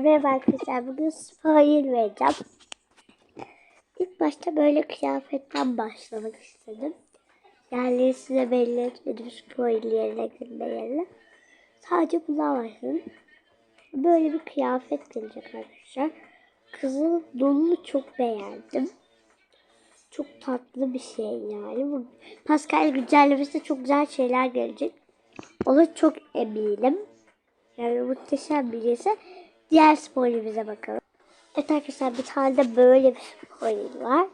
merhaba arkadaşlar. Bugün spoiler vereceğim. İlk başta böyle kıyafetten başlamak istedim. Yani size belli etmedim spoiler yerine yerine. Sadece buna başladım. Böyle bir kıyafet gelecek arkadaşlar. Kızıl donunu çok beğendim. Çok tatlı bir şey yani. Pascal güncellemesinde çok güzel şeyler gelecek. Ona çok eminim. Yani muhteşem birisi. Diğer spoilerimize bakalım. Evet arkadaşlar bir tane de böyle bir spoiler var.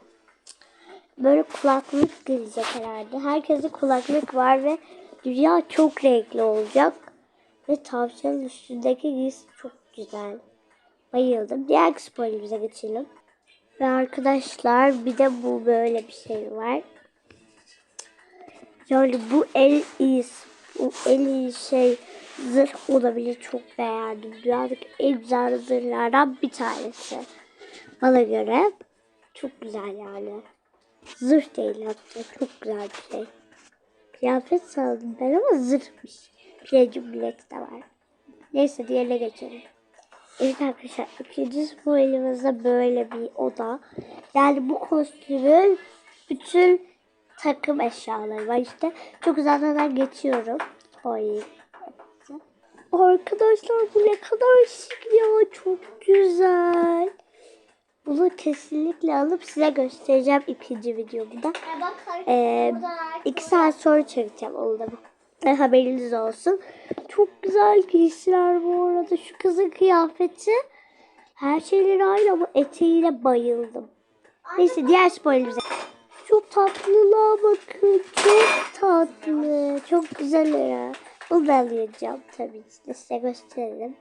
Böyle kulaklık gelecek herhalde. Herkese kulaklık var ve dünya çok renkli olacak. Ve tavşanın üstündeki giysi çok güzel. Bayıldım. Diğer spoilerimize geçelim. Ve arkadaşlar bir de bu böyle bir şey var. Yani bu el iyisi. Bu en iyi şey zırh olabilir. Çok beğendim. Dünyadaki en güzel zırhlardan bir tanesi. Bana göre çok güzel yani. Zırh değil hatta. Çok güzel bir şey. Kıyafet sandım ben ama zırhmış. Piyacı bileti de var. Neyse diğerine geçelim. Evet arkadaşlar ikinci spoilerımızda böyle bir oda. Yani bu kostümün bütün takım eşyaları var işte. Çok uzaklardan geçiyorum. Spoiler. Arkadaşlar bu ne kadar şık ya. Çok güzel. Bunu kesinlikle alıp size göstereceğim ikinci videomda. Ee, iki saat sonra çekeceğim onu da. E, haberiniz olsun. Çok güzel giysiler bu arada. Şu kızın kıyafeti. Her şeyleri aynı ama eteğine bayıldım. Neyse diğer spoilerimize. Çok tatlılar bakın. Çok tatlı. Çok güzel ya. Alacağım tabii ki de size gösteririm.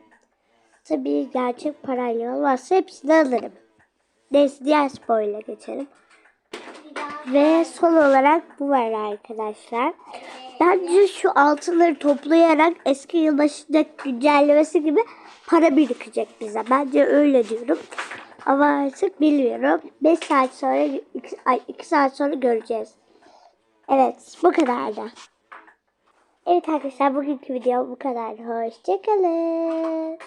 Tabii gerçek parayla olmazsa hepsini alırım. Neyse diğer spoiler'e geçelim. Ve son olarak bu var arkadaşlar. Bence şu altınları toplayarak eski yılbaşında güncellemesi gibi para birikecek bize. Bence öyle diyorum. Ama artık bilmiyorum. 5 saat sonra, 2, ay 2 saat sonra göreceğiz. Evet bu kadar da. Evet arkadaşlar bugünkü video bu kadar. Hoşçakalın.